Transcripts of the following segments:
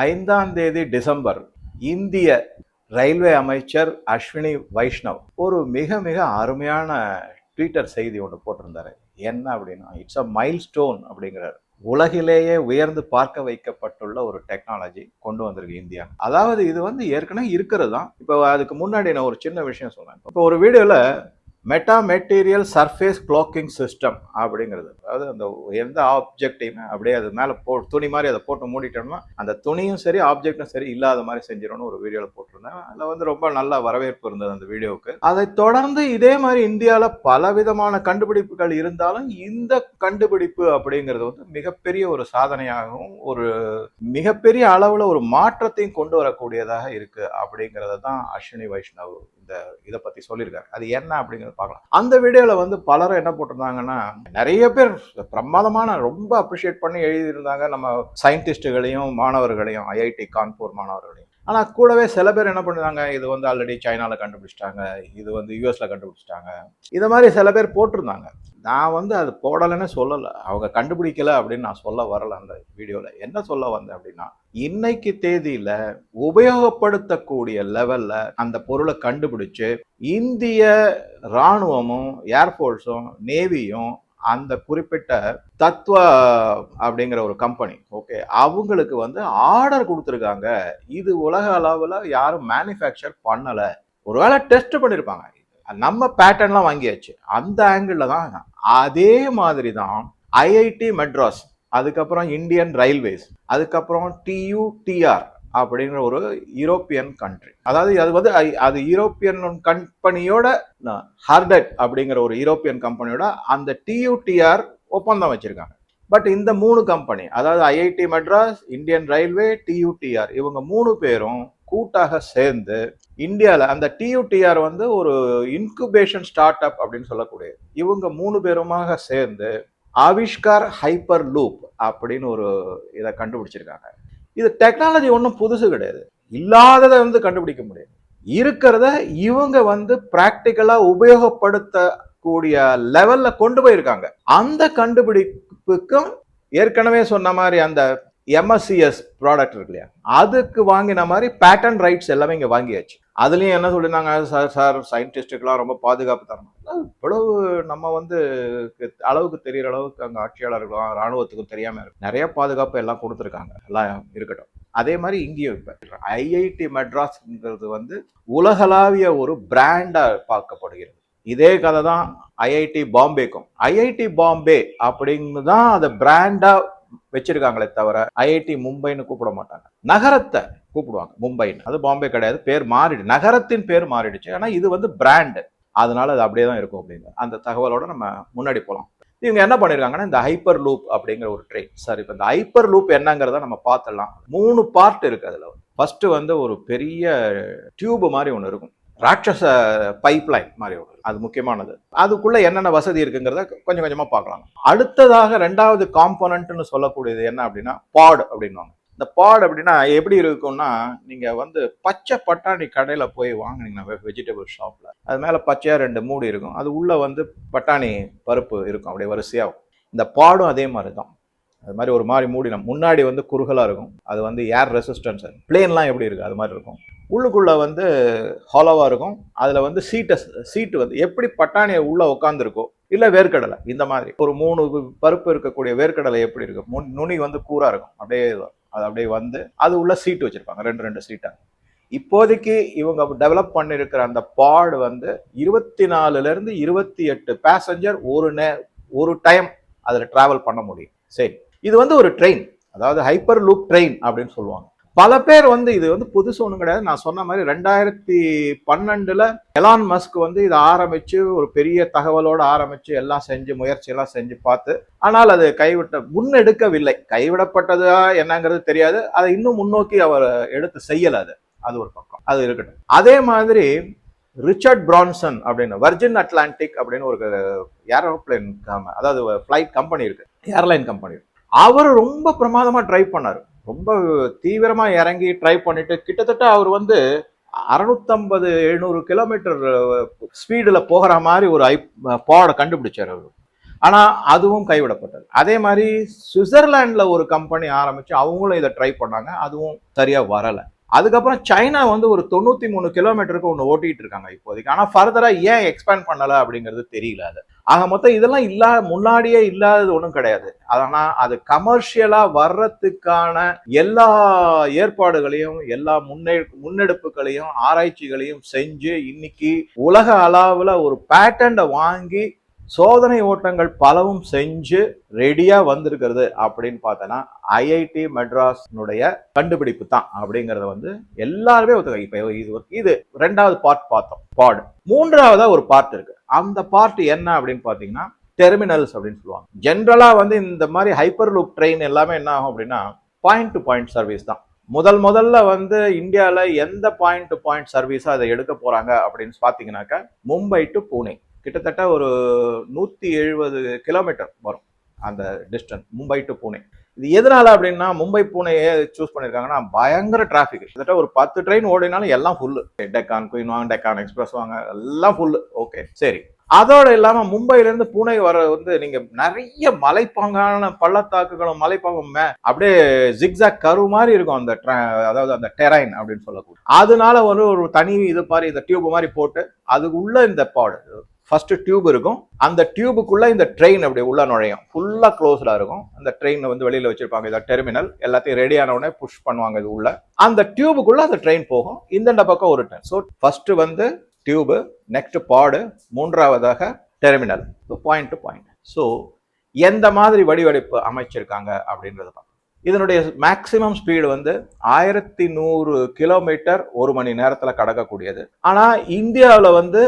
ஐந்தாம் தேதி டிசம்பர் இந்திய ரயில்வே அமைச்சர் அஸ்வினி வைஷ்ணவ் ஒரு மிக மிக அருமையான ட்விட்டர் செய்தி ஒன்று போட்டிருந்தாரு. என்ன அப்படின்னா இட்ஸ் அ மைல் ஸ்டோன் அப்படிங்கிறார். உலகிலேயே உயர்ந்து பார்க்க வைக்கப்பட்டுள்ள ஒரு டெக்னாலஜி கொண்டு வந்திருக்கு இந்தியா. அதாவது இது வந்து ஏற்கனவே இருக்கிறது தான். இப்போ அதுக்கு முன்னாடி நான் ஒரு சின்ன விஷயம் சொன்னேன் இப்போ ஒரு வீடியோவில் meta material surface cloaking system அப்படிங்கிறது. அதாவது அந்த எந்த ஆப்ஜெக்டையுமே அப்படியே அது மேலே போ துணி மாதிரி அதை போட்டு மூடிட்டோம்னா அந்த துணியும் சரி ஆப்ஜெக்டும் சரி இல்லாத மாதிரி செஞ்சிடணும்னு ஒரு வீடியோவில் போட்டிருந்தேன் அதில் வந்து ரொம்ப நல்ல வரவேற்பு இருந்தது அந்த வீடியோவுக்கு அதை தொடர்ந்து இதே மாதிரி இந்தியாவில் பல விதமான கண்டுபிடிப்புகள் இருந்தாலும் இந்த கண்டுபிடிப்பு அப்படிங்கிறது வந்து மிகப்பெரிய ஒரு சாதனையாகவும் ஒரு மிகப்பெரிய அளவில் ஒரு மாற்றத்தையும் கொண்டு வரக்கூடியதாக இருக்குது அப்படிங்கிறத தான் அஸ்வினி வைஷ்ணவ் இந்த இதை பத்தி சொல்லியிருக்காரு. அது என்ன அப்படிங்கிறத பார்க்கலாம். அந்த வீடியோல வந்து பலரும் என்ன போட்டிருந்தாங்கன்னா நிறைய பேர் பிரமாதமான ரொம்ப அப்ரிஷியேட் பண்ணி எழுதியிருந்தாங்க நம்ம சயின்டிஸ்டுகளையும் மாணவர்களையும் ஐஐடி கான்பூர் மாணவர்களையும். ஆனால் கூடவே சில பேர் என்ன பண்ணுறாங்க இது வந்து ஆல்ரெடி சைனாவில் கண்டுபிடிச்சிட்டாங்க இது வந்து யூஎஸில் கண்டுபிடிச்சிட்டாங்க. இதை மாதிரி சில பேர் போட்டிருந்தாங்க. நான் வந்து அது போடலைன்னு சொல்லலை. அவங்க கண்டுபிடிக்கல அப்படின்னு நான் சொல்ல வரல அந்த வீடியோவில் என்ன சொல்ல வந்தேன் அப்படின்னா இன்னைக்கு தேதியில் உபயோகப்படுத்தக்கூடிய லெவலில் அந்த பொருளை கண்டுபிடிச்சு இந்திய இராணுவமும் ஏர்ஃபோர்ஸும் நேவியும் அந்த குறிப்பிட்ட தத்துவ அப்படிங்கிற ஒரு கம்பெனி ஓகே அவங்களுக்கு வந்து ஆர்டர் கொடுத்துருக்காங்க. இது உலக அளவில் யாரும் மேனுஃபேக்சர் பண்ணலை. ஒருவேளை டெஸ்ட் பண்ணியிருப்பாங்க நம்ம பேட்டர்ன்லாம் வாங்கியாச்சு. அந்த ஆங்கிளில் தான் அதே மாதிரி தான் ஐஐடி மெட்ராஸ் அதுக்கப்புறம் இந்தியன் ரயில்வேஸ் அதுக்கப்புறம் டியூடிஆர் அப்படிங்கிற ஒரு யூரோப்பியன் கண்ட்ரி அதாவது அது வந்து ஐ- அது யூரோப்பியன் கம்பெனியோட ஹார்டட் அப்படிங்கிற ஒரு யூரோப்பியன் கம்பெனியோட அந்த டியூடிஆர் ஒப்பந்தம் வச்சிருக்காங்க. பட் இந்த மூணு கம்பெனி அதாவது IIT Madras Indian railway TUTR இவங்க மூணு பேரும் கூட்டாக சேர்ந்து இந்தியாவில் அந்த டியூடிஆர் வந்து ஒரு இன்குபேஷன் ஸ்டார்ட் அப் அப்படின்னு சொல்லக்கூடியது இவங்க மூணு பேருமாக சேர்ந்து ஆவிஷ்கார் ஹைப்பர் லூப் அப்படின்னு ஒரு இதை கண்டுபிடிச்சிருக்காங்க. இது டெக்னாலஜி ஒன்றும் புதுசு கிடையாது. இல்லாததை வந்து கண்டுபிடிக்க முடியாது. இருக்கிறத இவங்க வந்து ப்ராக்டிக்கலாக உபயோகப்படுத்தக்கூடிய லெவலில் கொண்டு போயிருக்காங்க. அந்த கண்டுபிடிப்புக்கும் ஏற்கனவே சொன்ன மாதிரி அந்த எம்எஸ்சிஎஸ் ப்ராடக்ட் இருக்கு இல்லையா? அதுக்கு வாங்கின மாதிரி பேட்டன் ரைட்ஸ் எல்லாமே இங்கே வாங்கியாச்சு. அதுலேயும் என்ன சொல்லியிருந்தாங்க? சார் சார் சயின்டிஸ்டுக்கெல்லாம் ரொம்ப பாதுகாப்பு தரணும். இவ்வளவு நம்ம வந்து அளவுக்கு தெரியற அளவுக்கு அங்கே ஆட்சியாளர்களும் ராணுவத்துக்கும் தெரியாமல் இருக்கு. நிறைய பாதுகாப்பு எல்லாம் கொடுத்துருக்காங்க. எல்லாம் இருக்கட்டும். அதே மாதிரி இங்கேயும் இப்போ ஐஐடி மெட்ராஸ்ங்கிறது வந்து உலகளாவிய ஒரு பிராண்டாக பார்க்கப்படுகிறது. இதே கதை தான் ஐஐடி பாம்பேக்கும். ஐஐடி பாம்பே அப்படின்னு தான் அதை பிராண்டாக வச்சிருக்காங்களே தவிர ஐஐடி மும்பைன்னு கூப்பிட மாட்டாங்க. நகரத்தை கூப்பிடுவாங்க மும்பைன்னு. அது பாம்பே கிடையாது பேர் மாறிடு. நகரத்தின் பேர் மாறிடுச்சு. ஆனால் இது வந்து பிராண்டு அதனால அது அப்படியே தான் இருக்கும் அப்படின்னு. அந்த தகவலோட நம்ம முன்னாடி போகலாம் இவங்க என்ன பண்ணியிருக்காங்கன்னா இந்த ஹைப்பர் லூப் அப்படிங்கிற ஒரு ட்ரெயின் சார் இப்போ இந்த ஹைப்பர் லூப் என்னங்கிறத நம்ம பார்த்துடலாம். மூணு பார்ட் இருக்கு அதில். ஃபர்ஸ்ட் வந்து ஒரு பெரிய டியூப் மாதிரி ஒன்று இருக்கும். ராட்சச பைப்லைன் மாதிரி ஒரு அது முக்கியமானது. அதுக்குள்ள என்னென்ன வசதி இருக்குங்கிறத கொஞ்சம் கொஞ்சமாக பார்க்கலாம். அடுத்ததாக ரெண்டாவது காம்போனன்ட்னு சொல்லக்கூடியது என்ன அப்படின்னா பாட் அப்படின்வாங்க இந்த பாட் அப்படின்னா எப்படி இருக்கும்னா நீங்கள் வந்து பச்சை பட்டாணி கடையில் போய் வாங்குனீங்கன்னா வெஜிடபிள் ஷாப்பில் அது மேலே பச்சையாக ரெண்டு மூடி இருக்கும். அது உள்ளே வந்து பட்டாணி பருப்பு இருக்கும் அப்படியே வரிசையாகும் இந்த பாடும் அதே மாதிரி தான் அது மாதிரி ஒரு மாதிரி மூடினம் முன்னாடி வந்து குறுகலாக இருக்கும். அது வந்து ஏர் ரெசிஸ்டன்ஸ் பிளேன்லாம் எப்படி இருக்குது அது மாதிரி இருக்கும். உள்ளுக்குள்ளே வந்து ஹாலோவாக இருக்கும். அதில் வந்து சீட்டை சீட்டு வந்து எப்படி பட்டாணியை உள்ளே உட்காந்துருக்கோ இல்லை வேர்க்கடலை இந்த மாதிரி. ஒரு மூணு பருப்பு இருக்கக்கூடிய வேர்க்கடலை எப்படி இருக்கும் முன்- நுனி வந்து கூறாக இருக்கும். அப்படியே அது அப்படியே வந்து அது உள்ள சீட்டு வச்சுருப்பாங்க. ரெண்டு ரெண்டு சீட்டாக இப்போதைக்கு இவங்க டெவலப் பண்ணியிருக்கிற அந்த பாடு வந்து இருபத்தி நாலுலேருந்து இருபத்தி எட்டு பேசஞ்சர் ஒரு நே ஒரு டைம் அதில் ட்ராவல் பண்ண முடியும். சரி. இது வந்து ஒரு ட்ரெயின் அதாவது ஹைப்பர் லூப் ட்ரெயின் அப்படின்னு சொல்லுவாங்க. பல பேர் வந்து இது வந்து புதுசு ஒன்றும் கிடையாது. நான் சொன்ன மாதிரி ரெண்டாயிரத்தி பன்னெண்டுல எலான் மஸ்க் வந்து இதை ஆரம்பிச்சு ஒரு பெரிய தகவலோடு ஆரம்பிச்சு எல்லாம் செஞ்சு முயற்சி எல்லாம் செஞ்சு பார்த்து ஆனால் அது கைவிட்ட முன்னெடுக்கவில்லை. கைவிடப்பட்டதா என்னங்கிறது தெரியாது. அதை இன்னும் முன்னோக்கி அவர் எடுத்து செய்யல அது. அது ஒரு பக்கம். அது இருக்கட்டும். அதே மாதிரி ரிச்சர்ட் பிரான்சன் அப்படின்னு வர்ஜின் அட்லாண்டிக் அப்படின்னு ஒரு ஏரோப்ளேன் அதாவது ஃப்ளைட் கம்பெனி இருக்கு. ஏர்லைன் கம்பெனி அவர் ரொம்ப பிரமாதமாக ட்ரைவ் பண்ணாரு. ரொம்ப தீவிரமாக இறங்கி ட்ரை பண்ணிட்டு கிட்டத்தட்ட அவர் வந்து அறுநூத்தம்பது எழுநூறு கிலோமீட்டர் ஸ்பீடில் போகிற மாதிரி ஒரு ஐ பாடை கண்டுபிடிச்சார் அவர். ஆனால் அதுவும் கைவிடப்பட்டது. அதே மாதிரி சுவிட்சர்லாண்டில் ஒரு கம்பெனி ஆரம்பித்து அவங்களும் இதை ட்ரை பண்ணாங்க. அதுவும் சரியாக வரலை. அதுக்கப்புறம் சைனா வந்து ஒரு தொண்ணூற்றி மூணு கிலோமீட்டருக்கு ஒன்று ஓட்டிகிட்டு இருக்காங்க இப்போதைக்கு. ஆனால் ஃபர்தராக ஏன் எக்ஸ்பேண்ட் பண்ணலை அப்படிங்கிறது தெரியல அது. ஆக மொத்தம் இதெல்லாம் இல்லா முன்னாடியே இல்லாதது ஒன்றும் கிடையாது. ஆனால் அது கமர்ஷியலாக வர்றதுக்கான எல்லா ஏற்பாடுகளையும் எல்லா முன்னே முன்னெடுப்புகளையும் ஆராய்ச்சிகளையும் செஞ்சு இன்னைக்கு உலக அளவில் ஒரு பேட்டண்டை வாங்கி சோதனை ஓட்டங்கள் பலவும் செஞ்சு ரெடியாக வந்திருக்கிறது அப்படின்னு பார்த்தோன்னா ஐஐடி மெட்ராஸ்னுடைய கண்டுபிடிப்பு தான் அப்படிங்கிறத வந்து எல்லாருமே ஒத்துக்க இப்போ இது ஒரு- இது ரெண்டாவது பார்ட் பார்த்தோம். பாடு மூன்றாவதாக ஒரு பார்ட் இருக்கு. அந்த பார்ட் என்ன அப்படின்னு பார்த்தீங்கன்னா டெர்மினல்ஸ் அப்படின்னு சொல்லுவாங்க. ஜென்ரலாக வந்து இந்த மாதிரி ஹைப்பர் லுக் ட்ரெயின் எல்லாமே என்ன ஆகும் அப்படின்னா பாயிண்ட் டு பாயிண்ட் சர்வீஸ் தான். முதல் முதல்ல வந்து இந்தியாவில் எந்த பாயிண்ட் டு பாயிண்ட் சர்வீஸாக அதை எடுக்க போகிறாங்க அப்படின்னு பார்த்தீங்கன்னாக்கா மும்பை டு பூனே. கிட்டத்தட்ட ஒரு நூற்றி எழுபது கிலோமீட்டர் வரும் அந்த டிஸ்டன்ஸ் மும்பை டு பூனே. இது எதனால அப்படின்னா மும்பை பூனேயே சூஸ் பண்ணியிருக்காங்கன்னா பயங்கர டிராஃபிக் கிட்டத்தட்ட ஒரு பத்து ட்ரெயின் ஓடினாலும் எல்லாம் ஃபுல்லு டெக்கான் குயின் வாங்க டெக்கான் எக்ஸ்பிரஸ் வாங்க எல்லாம் ஃபுல்லு ஓகே சரி. அதோட இல்லாமல் மும்பையிலேருந்து இருந்து பூனே வர வந்து நீங்கள் நிறைய மலைப்பாங்கான பள்ளத்தாக்குகளும் மலைப்பாங்கும் மே- அப்படியே ஜிக்ஸாக் கரு மாதிரி இருக்கும் அந்த அதாவது அந்த டெரைன் அப்படின்னு சொல்லக்கூடிய அதனால ஒரு ஒரு தனி இது மாதிரி இந்த டியூப் மாதிரி போட்டு அதுக்கு உள்ள இந்த பாடு. ஃபர்ஸ்ட் டியூப் இருக்கும். அந்த டியூபுக்குள்ள இந்த ட்ரெயின் அப்படி உள்ள நுழையும். ஃபுல்லா க்ளோஸ்டா இருக்கும். அந்த ட்ரெயினை வந்து வெளியில வச்சிருப்பாங்க. இதை டெர்மினல் எல்லாத்தையும் ரெடி ஆன உடனே புஷ் பண்ணுவாங்க இது உள்ள. அந்த டியூபுக்குள்ள அந்த ட்ரெயின் போகும். இந்த பக்கம் ஒரு ட்ரெயின் ஸோ ஃபர்ஸ்ட் வந்து டியூபு நெக்ஸ்ட் பாடு மூன்றாவதாக terminal point to point so எந்த மாதிரி வடிவடைப்பு அமைச்சிருக்காங்க அப்படின்றத பார்க்கலாம் இதனுடைய மேக்சிமம் ஸ்பீடு வந்து ஆயிரத்தி நூறு கிலோமீட்டர் ஒரு மணி நேரத்தில் கடக்கக்கூடியது. ஆனால் இந்தியாவில் வந்து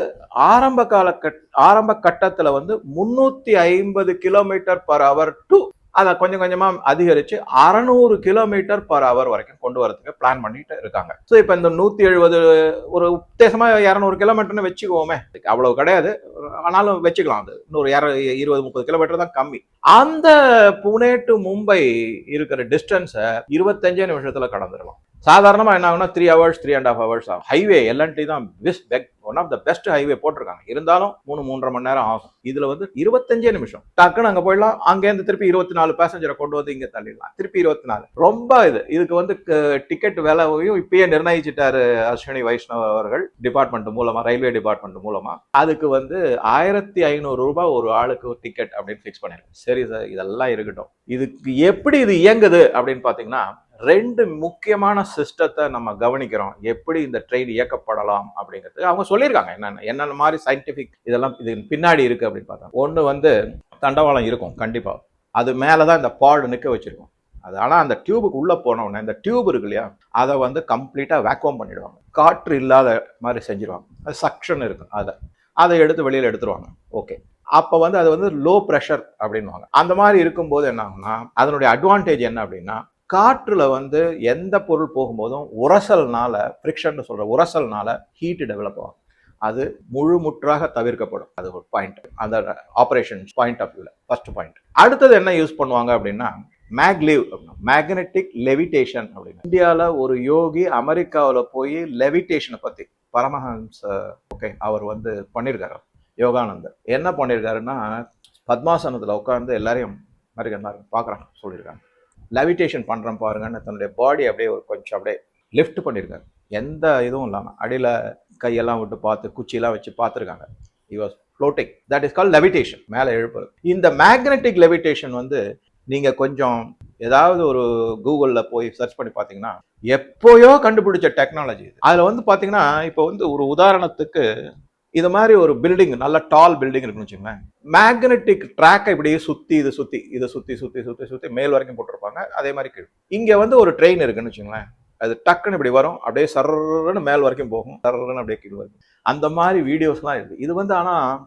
ஆரம்ப கால கட் ஆரம்ப கட்டத்தில் வந்து முன்னூற்றி ஐம்பது கிலோமீட்டர் பர் ஹவர் டு அதை கொஞ்சம் கொஞ்சமாக அதிகரித்து அறநூறு கிலோமீட்டர் பர் ஹவர் வரைக்கும் கொண்டு வரதுக்கு பிளான் பண்ணிட்டு இருக்காங்க. ஸோ இப்போ இந்த நூற்றி எழுபது ஒரு உத்தேசமாக இரநூறு கிலோமீட்டர்னு வச்சுக்குவோமே அவ்வளோ கிடையாது. ஆனாலும் வச்சுக்கலாம். அது இன்னொரு இர இருபது முப்பது கிலோமீட்டர் தான் கம்மி. அந்த புனே டு மும்பை இருக்கிற டிஸ்டன்ஸை இருபத்தஞ்சே நிமிஷத்தில் கடந்துடலாம் சாதாரணமாக என்ன ஆகுனா three hours three and half hours ஆகும். ஹைவே எல்என்டி தான் best one of the best highway போட்டிருக்காங்க. இருந்தாலும் மூணு மூன்றரை மணி நேரம் ஆகும். இதில் வந்து இருபத்தஞ்சே நிமிஷம். டக்குன்னு அங்கே போயிடலாம். அங்கேருந்து திருப்பி இருபத்தி நாலு பேசஞ்சரை கொண்டு வந்து இங்கே தள்ளிடலாம். திருப்பி இருபத்தி நாலு ரொம்ப இது. இதுக்கு வந்து டிக்கெட் விலையும் இப்பயே நிர்ணயிச்சிட்டாரு அஸ்வினி வைஷ்ணவ் அவர்கள் டிபார்ட்மெண்ட் மூலமாக ரயில்வே டிபார்ட்மெண்ட் மூலமாக அதுக்கு வந்து ஆயிரத்தி ஐநூறு ரூபாய் ஒரு ஆளுக்கு டிக்கெட் அப்படின்னு ஃபிக்ஸ் பண்ணிருக்கேன் சரி சார் இதெல்லாம் இருக்கட்டும். இதுக்கு எப்படி இது இயங்குது அப்படின்னு பார்த்தீங்கன்னா ரெண்டு முக்கியமான சிஸ்டத்தை நம்ம கவனிக்கிறோம். எப்படி இந்த ட்ரெயின் இயக்கப்படலாம் அப்படிங்கிறது அவங்க சொல்லியிருக்காங்க என்னென்ன என்னென்ன மாதிரி சயின்டிஃபிக் இதெல்லாம் இது பின்னாடி இருக்குது அப்படின்னு பார்த்தா ஒன்று வந்து தண்டவாளம் இருக்கும் கண்டிப்பாக அது மேலே தான் இந்த பாடு நிற்க வச்சுருக்கோம். அது ஆனால் அந்த டியூபுக்கு உள்ளே போனோடனே இந்த டியூப் இருக்கு இல்லையா அதை வந்து கம்ப்ளீட்டாக வேக்யூம் பண்ணிடுவாங்க. காற்று இல்லாத மாதிரி செஞ்சிருவாங்க. அது சக்ஷன் இருக்கும் அதை. அதை எடுத்து வெளியில் எடுத்துருவாங்க. ஓகே அப்போ வந்து அது வந்து லோ ப்ரெஷர் அப்படின்வாங்க அந்த மாதிரி இருக்கும்போது என்ன ஆகும்னா அதனுடைய அட்வான்டேஜ் என்ன அப்படின்னா காற்றில் வந்து எந்த பொருள் போகும்போதும் உரசல்னால ஃப்ரிக்ஷன் சொல்கிற உரசல்னால ஹீட்டு டெவலப் ஆகும். அது முழு முற்றாக தவிர்க்கப்படும். அது ஒரு பாயிண்ட் அந்த ஆப்ரேஷன் பாயிண்ட் ஆஃப் வியூவில் ஃபர்ஸ்ட் பாயிண்ட் அடுத்தது என்ன யூஸ் பண்ணுவாங்க அப்படின்னா மேக்லீவ் மேக்னெட்டிக் லெவிடேஷன் அப்படின்னு. இந்தியாவில் ஒரு யோகி அமெரிக்காவில் போய் லெவிடேஷனை பற்றி பரமஹன்ஸ் ஓகே அவர் வந்து பண்ணியிருக்காரு யோகானந்தர். என்ன பண்ணியிருக்காருன்னா பத்மாசனத்தில் உட்காந்து எல்லாரையும் மாதிரி பார்க்குறாங்க சொல்லியிருக்காங்க. லெவிடேஷன் பண்ணுறேன் பாருங்கன்னு தன்னுடைய பாடி அப்படியே ஒரு கொஞ்சம் அப்படியே லிஃப்ட் பண்ணியிருக்காரு எந்த இதுவும் இல்லாமல் அடியில் கையெல்லாம் விட்டு பார்த்து குச்சியெல்லாம் வச்சு பார்த்துருக்காங்க. It was floating that is call levitation மேலே எழுப்புறது இந்த மேக்னெட்டிக் லெவிடேஷன் வந்து நீங்கள் கொஞ்சம் ஏதாவது ஒரு கூகுளில் போய் சர்ச் பண்ணி பார்த்தீங்கன்னா எப்போயோ கண்டுபிடிச்ச டெக்னாலஜி அதில் வந்து பார்த்தீங்கன்னா இப்போ வந்து ஒரு உதாரணத்துக்கு இது மாதிரி ஒரு பில்டிங் நல்ல டால் பில்டிங் இருக்குன்னு வச்சுக்கோங்களேன் மேக்னெட்டிக் ட்ராக்கை இப்படியே சுற்றி இது சுற்றி இதை சுற்றி சுற்றி சுற்றி சுற்றி மேல் வரைக்கும் போட்டிருப்பாங்க. அதே மாதிரி கீழ். இங்கே வந்து ஒரு ட்ரெயின் இருக்குன்னு வச்சுங்களேன் அது டக்குன்னு இப்படி வரும். அப்படியே சர்ன்னு மேல் வரைக்கும் போகும். சர்ன்னு அப்படியே கீழ் வரும் அந்த மாதிரி வீடியோஸ்லாம் இருக்குது இது வந்து ஆனால்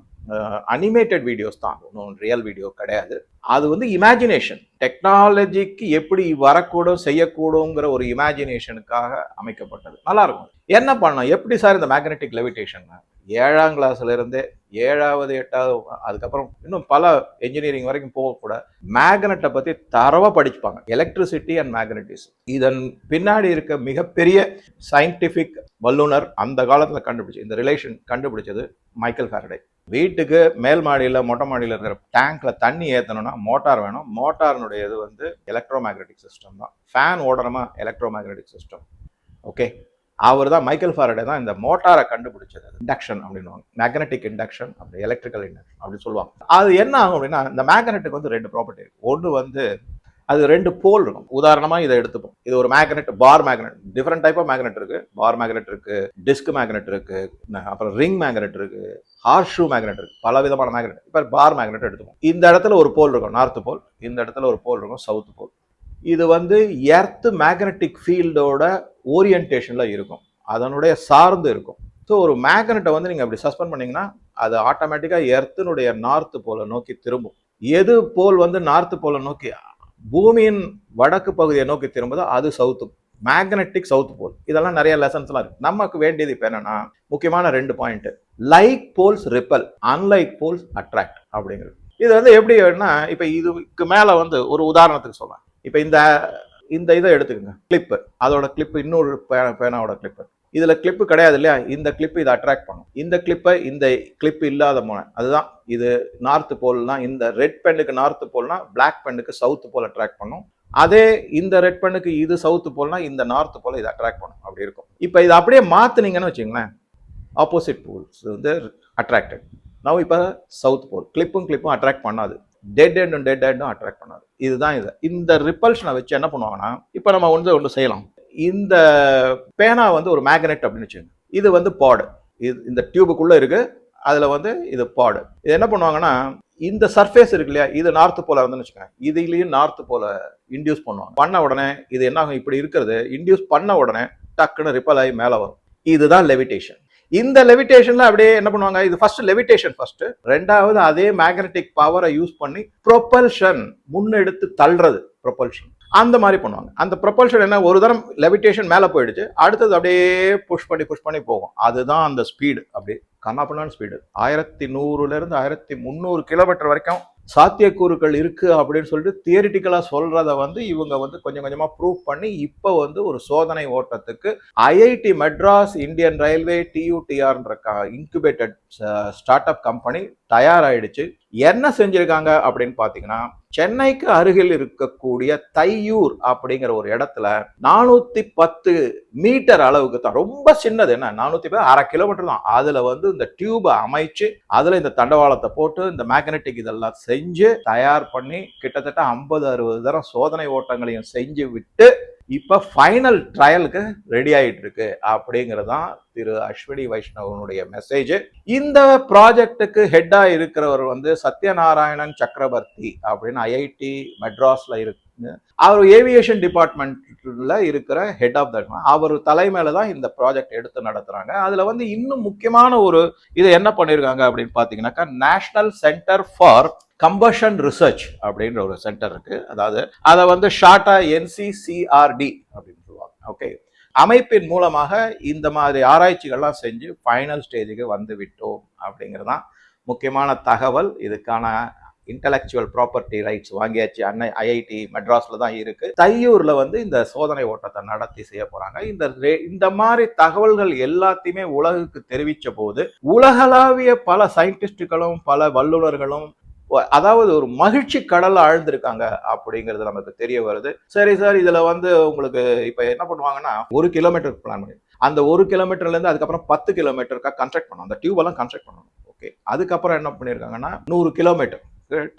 அனிமேட்டட் வீடியோஸ் தான். ஒன்றும் ரியல் வீடியோ கிடையாது. அது வந்து இமேஜினேஷன் டெக்னாலஜிக்கு எப்படி வரக்கூடும் செய்யக்கூடுங்கிற ஒரு இமேஜினேஷனுக்காக அமைக்கப்பட்டது. நல்லாயிருக்கும் என்ன பண்ணலாம் எப்படி சார் இந்த மேக்னெட்டிக் லெவிடேஷன் ஏழாம் கிளாஸ்லேருந்தே ஏழாவது எட்டாவது அதுக்கப்புறம் இன்னும் பல என்ஜினியரிங் வரைக்கும் போகக்கூட மேக்னெட்டை பற்றி தரவாக படிச்சுப்பாங்க. எலக்ட்ரிசிட்டி அண்ட் மேக்னட்டிஸ் இதன் பின்னாடி இருக்க மிகப்பெரிய சயின்டிஃபிக் வல்லுனர் அந்த காலத்தில் கண்டுபிடிச்சு இந்த ரிலேஷன் கண்டுபிடிச்சது மைக்கேல் ஃபாரடே வீட்டுக்கு மேல் மாடியில் மொட்டை மாடியில் இருக்கிற டேங்க்ல தண்ணி ஏற்றணும்னா மோட்டார் வேணும். மோட்டார்னுடைய இது வந்து எலக்ட்ரோ மேக்னெட்டிக் சிஸ்டம் தான். ஃபேன் ஓடணுமா எலக்ட்ரோ மேக்னெட்டிக் சிஸ்டம் ஓகே அவர் தான் மைக்கேல் ஃபாரடே தான் இந்த மோட்டாரை கண்டுபிடிச்சது. இண்டக்ஷன் அப்படின்னுவாங்க. மேக்னெட்டிக் இண்டக்ஷன் அப்படி எலக்ட்ரிக்கல் இண்டக்ஷன் அப்படின்னு சொல்லுவாங்க. அது என்ன ஆகும் அப்படின்னா இந்த மேக்னெட்டுக்கு வந்து ரெண்டு ப்ராப்பர்ட்டி இருக்கு. ஒன்று வந்து அது ரெண்டு போல் இருக்கும். உதாரணமா இதை எடுத்துப்போம். இது ஒரு magnet bar magnet different type of magnet இருக்கு. பார் மேக்னெட் இருக்கு டிஸ்க் மேக்னெட் இருக்கு அப்புறம் ரிங் மேக்னெட் இருக்கு ஹார்ஷூ ஷூ மேக்னெட் இருக்கு. பல விதமான மேக்னெட் இப்போ பார் மேக்னெட் எடுத்துப்போம். இந்த இடத்துல ஒரு போல் இருக்கும். நார்த் போல் இந்த இடத்துல ஒரு போல் இருக்கும். சவுத் போல் இது வந்து எர்த் மேக்னெட்டிக் ஃபீல்டோட ஓரியன்டேஷனில் இருக்கும். அதனுடைய சார்ந்து இருக்கும். ஸோ ஒரு மேக்னெட்டை வந்து நீங்கள் அப்படி சஸ்பெண்ட் பண்ணிங்கன்னா அது ஆட்டோமேட்டிக்காக எர்த்தினுடைய நார்த்து போல நோக்கி திரும்பும். எது போல் வந்து நார்த்து போல நோக்கி பூமியின் வடக்கு பகுதியை நோக்கி திரும்புதோ அது சவுத்து மேக்னெட்டிக் சவுத் போல் இதெல்லாம் நிறைய லெசன்ஸ்லாம் இருக்கு. நமக்கு வேண்டியது இப்போ என்னன்னா முக்கியமான ரெண்டு point like poles repel unlike poles attract அப்படிங்கிறது. இது வந்து எப்படி வேணும்னா இப்போ இதுக்கு மேலே வந்து ஒரு உதாரணத்துக்கு சொல்லலாம் இப்போ இந்த இந்த இதை எடுத்துக்கோங்க. கிளிப்பு அதோட கிளிப்பு இன்னொரு பே- பேனாவோட கிளிப்பு இதில் கிளிப்பு கிடையாது இல்லையா? இந்த கிளிப்பு இதை அட்ராக்ட் பண்ணும். இந்த கிளிப்பை இந்த கிளிப் இல்லாத மோன அதுதான் இது நார்த்து போல்னா இந்த ரெட் பெண்ணுக்கு நார்த்து போல்னா பிளாக் பெண்ணுக்கு சவுத் போல் அட்ராக்ட் பண்ணும். அதே இந்த ரெட் பெண்ணுக்கு இது சவுத்து போல்னா இந்த நார்த்து போல் இதை அட்ராக்ட் பண்ணும். அப்படி இருக்கும். இப்போ இதை அப்படியே மாற்றுனீங்கன்னு வச்சுங்களேன் ஆப்போசிட் போல்ஸ் வந்து அட்ராக்டட் நான் இப்போ சவுத் போல் கிளிப்பும் கிளிப்பும் அட்ராக்ட் பண்ணாது. டெட் எண்டும் டெட் எண்டும் அட்ராக்ட் பண்ணாது. இதுதான் இது. இந்த ரிப்பல்ஷனை வச்சு என்ன பண்ணுவாங்கன்னா இப்போ நம்ம ஒன்று ஒன்று செய்யலாம். இந்த பேனா வந்து ஒரு மேக்னெட் அப்படின்னு வச்சுங்க. இது வந்து பாடு இது இந்த டியூபுக்குள்ளே இருக்குது அதில் வந்து இது பாடு இது என்ன பண்ணுவாங்கன்னா இந்த சர்ஃபேஸ் இருக்கு இல்லையா இது நார்த்து போல இருந்துன்னு வச்சுக்கோங்க. இதுலேயும் நார்த்து போல இன்டியூஸ் பண்ணுவாங்க. பண்ண உடனே இது என்ன ஆகும் இப்படி இருக்கிறது. இன்டியூஸ் பண்ண உடனே டக்குன்னு ரிப்பல் ஆகி மேலே வரும். இதுதான் லெவிடேஷன் இந்த லெவிடேஷன்ல அப்படியே என்ன பண்ணுவாங்க? இது ஃபர்ஸ்ட் லெவிடேஷன் ஃபர்ஸ்ட் ரெண்டாவது அதே மேக்னெட்டிக் பவரை யூஸ் பண்ணி ப்ரொபல்ஷன் முன்னெடுத்து தள்ளுறது ப்ரொபல்ஷன் அந்த மாதிரி பண்ணுவாங்க. அந்த ப்ரொபல்ஷன் என்ன? ஒரு தரம் லெவிடேஷன் மேலே போயிடுச்சு. அடுத்தது அப்படியே புஷ் பண்ணி புஷ் பண்ணி போகும். அதுதான் அந்த ஸ்பீடு அப்படியே கண்ணாப்பண்ணான ஸ்பீடு ஆயிரத்தி நூறுல இருந்து ஆயிரத்தி முந்நூறு கிலோமீட்டர் வரைக்கும் சாத்தியக்கூறுகள் இருக்குது அப்படின்னு சொல்லிட்டு தியரிட்டிக்கலாக சொல்கிறத வந்து இவங்க வந்து கொஞ்சம் கொஞ்சமாக ப்ரூவ் பண்ணி இப்போ வந்து ஒரு சோதனை ஓட்டத்துக்கு ஐஐடி மெட்ராஸ் இந்தியன் ரயில்வே டியூடிஆர்ன்ற இன்குபேட்டட் ஸ்டார்ட் அப் கம்பெனி தயாராயிடுச்சு. என்ன செஞ்சிருக்காங்க அப்படின்னு பாத்தீங்கன்னா சென்னைக்கு அருகில் இருக்கக்கூடிய தையூர் அப்படிங்கிற ஒரு இடத்துல நானூத்தி பத்து மீட்டர் அளவுக்கு தான் ரொம்ப சின்னது என்ன நானூத்தி பத்து அரை கிலோமீட்டர் தான். அதுல வந்து இந்த டியூபை அமைச்சு அதுல இந்த தண்டவாளத்தை போட்டு இந்த மேக்னெட்டிக் இதெல்லாம் செஞ்சு தயார் பண்ணி கிட்டத்தட்ட ஐம்பது அறுபது தரம் சோதனை ஓட்டங்களையும் செஞ்சு விட்டு இப்போ ஃபைனல் ட்ரையலுக்கு ரெடி ஆகிட்டு இருக்கு அப்படிங்கிறது தான் திரு அஸ்வினி வைஷ்ணவனுடைய மெசேஜ் இந்த ப்ராஜெக்ட்டுக்கு ஹெட்டாக இருக்கிறவர் வந்து சத்யநாராயணன் சக்கரவர்த்தி அப்படின்னு ஐஐடி மெட்ராஸில் இருக்கு. அவர் ஏவியேஷன் டிபார்ட்மெண்ட்டில் இருக்கிற ஹெட் ஆஃப் த அவர் தலைமையில தான் இந்த ப்ராஜெக்ட் எடுத்து நடத்துகிறாங்க அதில் வந்து இன்னும் முக்கியமான ஒரு இது என்ன பண்ணியிருக்காங்க அப்படின்னு பார்த்தீங்கன்னாக்கா national centre for combustion research அப்படின்ற ஒரு சென்டர் இருக்கு. அதாவது அதை வந்து ஷார்ட்டா என்சிசிஆர்டி அப்படின்னு சொல்லுவாங்க. ஓகே அமைப்பின் மூலமாக இந்த மாதிரி ஆராய்ச்சிகள்லாம் செஞ்சு ஃபைனல் ஸ்டேஜுக்கு வந்து விட்டோம் அப்படிங்கிறது தான் முக்கியமான தகவல். இதுக்கான இன்டலெக்சுவல் ப்ராப்பர்ட்டி ரைட்ஸ் வாங்கியாச்சு. அன்னை ஐஐடி மெட்ராஸில் தான் இருக்கு. தையூரில் வந்து இந்த சோதனை ஓட்டத்தை நடத்தி செய்ய போறாங்க. இந்த ரே- இந்த மாதிரி தகவல்கள் எல்லாத்தையுமே உலகுக்கு தெரிவித்த போது உலகளாவிய பல சயின்டிஸ்டுகளும் பல வல்லுநர்களும் அதாவது ஒரு மகிழ்ச்சி கடல்ல ஆழ்ந்திருக்காங்க அப்படிங்கிறது நமக்கு தெரிய வருது. சரி சார் இதுல வந்து உங்களுக்கு இப்ப என்ன பண்ணுவாங்கன்னா ஒரு கிலோமீட்டர் பிளான் பண்ணி அந்த ஒரு கிலோமீட்டர்ல இருந்து அதுக்கப்புறம் பத்து கிலோமீட்டருக்கா கன்ஸ்ட்ரக்ட் பண்ணணும். அந்த டியூப் எல்லாம் கன்ஸ்ட்ரக்ட் பண்ணணும். ஓகே அதுக்கப்புறம் என்ன பண்ணியிருக்காங்கன்னா நூறு கிலோமீட்டர்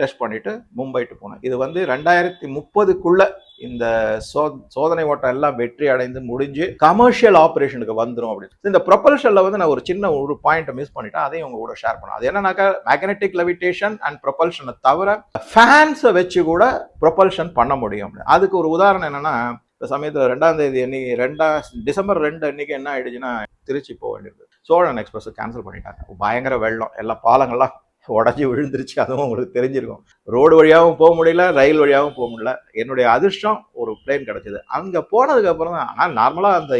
டெஸ்ட் பண்ணிட்டு மும்பை டு போனேன். இது வந்து ரெண்டாயிரத்தி முப்பதுக்குள்ள இந்த சோ சோதனை ஓட்டம் எல்லாம் வெற்றி அடைந்து முடிஞ்சு கமர்ஷியல் ஆபரேஷனுக்கு வந்துடும் அப்படின்னு. இந்த ப்ரொபல்ஷனில் வந்து நான் ஒரு சின்ன ஒரு பாயிண்ட்டை மிஸ் பண்ணிட்டேன். அதையும் உங்க கூட ஷேர் பண்ணேன் அது என்னன்னாக்கா மேக்னெட்டிக் லெவிடேஷன் அண்ட் ப்ரொபல்ஷனை தவிர ஃபேன்ஸை வச்சு கூட ப்ரொபல்ஷன் பண்ண முடியும் அதுக்கு ஒரு உதாரணம் என்னன்னா இந்த சமயத்தில் ரெண்டாம் தேதி அன்னைக்கு ரெண்டாம் டிசம்பர் ரெண்டு அன்னைக்கு என்ன ஆயிடுச்சுன்னா திருச்சி போக வேண்டியது. சோழன் எக்ஸ்பிரஸ் கேன்சல் பண்ணிட்டாங்க. பயங்கர வெள்ளம். எல்லா பாலங்கள்லாம் உடஞ்சி விழுந்துருச்சு அதுவும் உங்களுக்கு தெரிஞ்சிருக்கும். ரோடு வழியாகவும் போக முடியல ரயில் வழியாகவும் போக முடியல. என்னுடைய அதிர்ஷ்டம் ஒரு பிளேன் கிடச்சிது. அங்கே போனதுக்கப்புறம் தான் ஆனால் நார்மலாக அந்த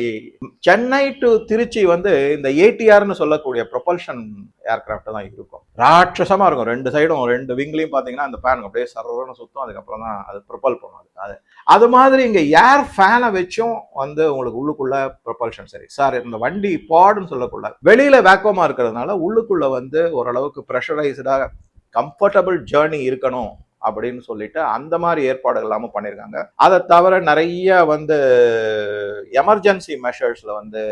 சென்னை டு திருச்சி வந்து இந்த ஏடிஆர்னு சொல்லக்கூடிய ப்ரொபல்ஷன் ஏர்கிராஃப்ட் தான் இருக்கும். ராட்சசமாக இருக்கும். ரெண்டு சைடும் ரெண்டு விங்லையும் பார்த்தீங்கன்னா அந்த பேன் அப்படியே சர்வன்னு சுத்தம். அதுக்கப்புறம் தான் அது ப்ரொபல் பண்ணும். அது அது மாதிரி இங்கே ஏர் ஃபேனை வச்சும் வந்து உங்களுக்கு உள்ளுக்குள்ள ப்ரொபல்ஷன் சரி. சார் இந்த வண்டி பாடுன்னு சொல்லக்குள்ள வெளியில வேக்கமாக இருக்கிறதுனால உள்ளுக்குள்ள வந்து ஓரளவுக்கு ப்ரெஷரைஸ்டாக கம்ஃபர்டபுள் ஜேர்னி இருக்கணும் அப்படின்னு சொல்லிட்டு அந்த மாதிரி ஏற்பாடுகள் இல்லாமல் பண்ணியிருக்காங்க. அதை தவிர நிறைய வந்து எமர்ஜென்சி மெஷர்ஸில் வந்து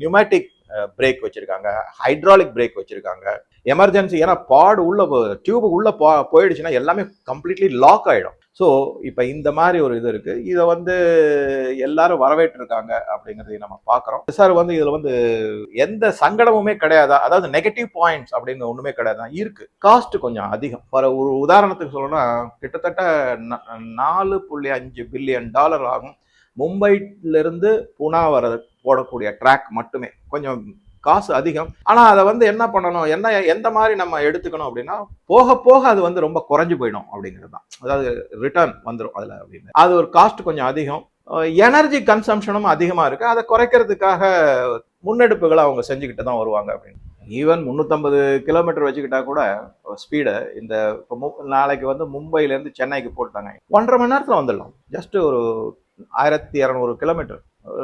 நியூமேட்டிக் பிரேக் வச்சுருக்காங்க ஹைட்ராலிக் பிரேக் வச்சுருக்காங்க. எமர்ஜென்சி ஏன்னா பாடு உள்ள டியூபு உள்ள போ போயிடுச்சுன்னா எல்லாமே கம்ப்ளீட்லி லாக் ஆகிடும் ஸோ இப்போ இந்த மாதிரி ஒரு இது இருக்குது இதை வந்து எல்லாரும் வரவேற்றிருக்காங்க அப்படிங்கிறதையும் நம்ம பார்க்குறோம். சார் வந்து இதில் வந்து எந்த சங்கடமுமே கிடையாதா. அதாவது நெகட்டிவ் பாயிண்ட்ஸ் அப்படிங்கிற ஒன்றுமே கிடையாது. இருக்குது காஸ்ட் கொஞ்சம் அதிகம். ஃபார் ஒரு உதாரணத்துக்கு சொல்லணும்னா கிட்டத்தட்ட நாலு புள்ளி அஞ்சு பில்லியன் டாலர் ஆகும். மும்பையிலிருந்து புனா வர போடக்கூடிய ட்ராக் மட்டுமே. கொஞ்சம் காசு அதிகம். ஆனால் அதை வந்து என்ன பண்ணணும்? என்ன எந்த மாதிரி நம்ம எடுத்துக்கணும் அப்படின்னா போக போக அது வந்து ரொம்ப குறைஞ்சு போயிடும் அப்படிங்கிறது தான். அதாவது ரிட்டர்ன் வந்துடும் அதில் அப்படின்னு. அது ஒரு காஸ்ட் கொஞ்சம் அதிகம். எனர்ஜி கன்சம்ஷனும் அதிகமாக இருக்குது அதை குறைக்கிறதுக்காக முன்னெடுப்புகளை அவங்க செஞ்சுக்கிட்டு தான் வருவாங்க அப்படின்னு. ஈவன் முந்நூற்றம்பது கிலோமீட்டர் வச்சுக்கிட்டா கூட ஸ்பீடை இந்த இப்போ மு நாளைக்கு வந்து மும்பையிலேருந்து சென்னைக்கு போட்டாங்க ஒன்றரை மணி நேரத்தில் வந்துடலாம். ஜஸ்ட் ஒரு ஆயிரத்தி இரநூறு கிலோமீட்டர்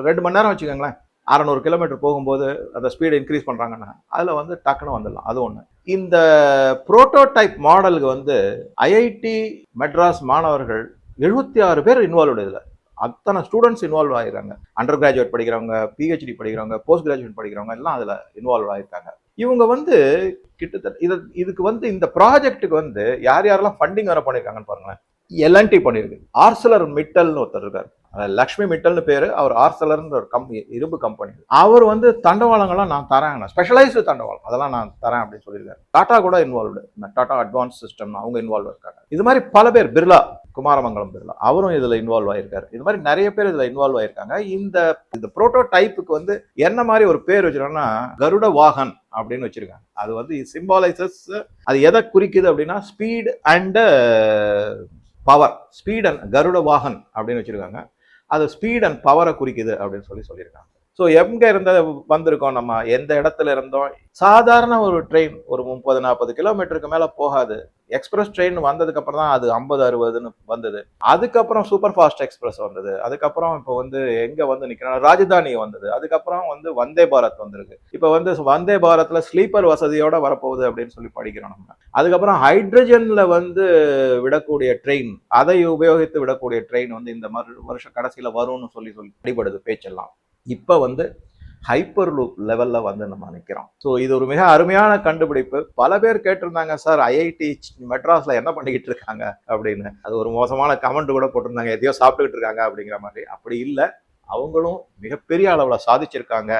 ரெண்டு மணி நேரம் வச்சுக்கோங்களேன். அறநூறு கிலோமீட்டர் போகும்போது அந்த ஸ்பீடை இன்க்ரீஸ் பண்ணுறாங்கன்னா அதில் வந்து டக்குன்னு வந்துடலாம். அது ஒன்று இந்த ப்ரோட்டோடைப் மாடலுக்கு வந்து ஐஐடி மெட்ராஸ் மாணவர்கள் எழுபத்தி ஆறு பேர் இன்வால்வ் இதில். அத்தனை ஸ்டூடெண்ட்ஸ் இன்வால்வ் ஆகிருக்காங்க அண்டர் கிராஜுவேட் படிக்கிறவங்க பிஹெச்டி படிக்கிறவங்க போஸ்ட் கிராஜுவேட் படிக்கிறவங்க எல்லாம் அதில் இன்வால்வ் ஆகிருக்காங்க இவங்க வந்து கிட்டத்தட்ட இது இதுக்கு வந்து இந்த ப்ராஜெக்ட்டுக்கு வந்து யார் யாரெல்லாம் ஃபண்டிங் வர பண்ணியிருக்காங்கன்னு பாருங்களேன். எல்என்டி பண்ணியிருக்கு. ஆர்சலர் மிட்டல்னு ஒருத்தர் இருக்கார். லக்ஷ்மி மிட்டல்னு பேர் அவர் ஆர்சலர்ன்ற ஒரு கம்பெனி இரும்பு கம்பெனி. அவர் வந்து தண்டவாளங்கள்லாம் நான் தரேன் ஸ்பெஷலைஸ்டு தண்டவாளம். அதெல்லாம் நான் தரேன் அப்படின்னு சொல்லியிருக்காரு. டாட்டா கூட இன்வால்வ்டு டாட்டா அட்வான்ஸ் சிஸ்டம் அவங்க இன்வால்வ் இருக்காங்க. இது மாதிரி பல பேர் பிர்லா குமாரமங்கலம் பிர்லா அவரும் இதில் இன்வால்வ் ஆயிருக்காரு. இது மாதிரி நிறைய பேர் இதில் இன்வால்வ் ஆயிருக்காங்க. இந்த இந்த புரோட்டோ டைப்புக்கு வந்து என்ன மாதிரி ஒரு பேர் வச்சிருக்காங்கன்னா கருட வாகன் அப்படின்னு வச்சிருக்காங்க. அது வந்து சிம்பாலைசஸ் அது எதை குறிக்குது அப்படின்னா speed and power speed and Garuda Vahan அப்படின்னு வச்சிருக்காங்க. அது ஸ்பீட் அண்ட் பவரை குறிக்குது அப்படின்னு சொல்லி சொல்லியிருக்காங்க. ஸோ எங்க இருந்த வந்திருக்கோம் நம்ம? எந்த இடத்துல இருந்தோம்? சாதாரண ஒரு ட்ரெயின் ஒரு முப்பது நாற்பது கிலோமீட்டருக்கு மேலே போகாது. எக்ஸ்பிரஸ் ட்ரெயின் வந்ததுக்கப்புறம் தான் அது ஐம்பது அறுபதுன்னு வந்தது. அதுக்கப்புறம் சூப்பர் ஃபாஸ்ட் எக்ஸ்பிரஸ் வந்தது. அதுக்கப்புறம் இப்போ வந்து எங்கே வந்து நிற்கிறோம் ராஜதானி வந்தது. அதுக்கப்புறம் வந்து வந்தே பாரத் வந்திருக்கு. இப்போ வந்து வந்தே பாரத்தில் ஸ்லீப்பர் வசதியோட வரப்போகுது அப்படின்னு சொல்லி படிக்கிறோம் நம்ம. அதுக்கப்புறம் ஹைட்ரஜனில் வந்து விடக்கூடிய ட்ரெயின் அதை உபயோகித்து விடக்கூடிய ட்ரெயின் வந்து இந்த மாதிரி வருஷம் கடைசியில் வரும்னு சொல்லி சொல்லி அடிபடுது பேச்செல்லாம். இப்போ வந்து ஹைப்பர் லூப் லெவலில் வந்து நம்ம நிற்கிறோம் ஸோ இது ஒரு மிக அருமையான கண்டுபிடிப்பு. பல பேர் கேட்டிருந்தாங்க சார் ஐஐடி மெட்ராஸில் என்ன பண்ணிக்கிட்டு இருக்காங்க? அப்படின்னு. அது ஒரு மோசமான கமெண்ட் கூட போட்டிருந்தாங்க. எதையோ சாப்பிட்டுக்கிட்டு இருக்காங்க அப்படிங்கிற மாதிரி. அப்படி இல்லை. அவங்களும் மிகப்பெரிய அளவில் சாதிச்சிருக்காங்க.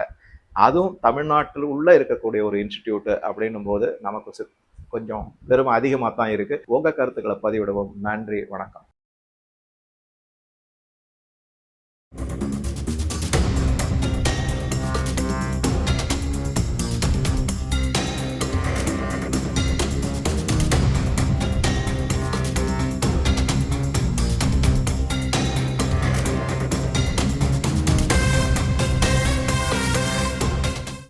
அதுவும் தமிழ்நாட்டில் உள்ளே இருக்கக்கூடிய ஒரு இன்ஸ்டிடியூட்டு அப்படின்னும் போது நமக்கு கொஞ்சம் பெருமை அதிகமாக தான் இருக்குது உங்கள் கருத்துக்களை பதிவிடுவோம். நன்றி. வணக்கம்.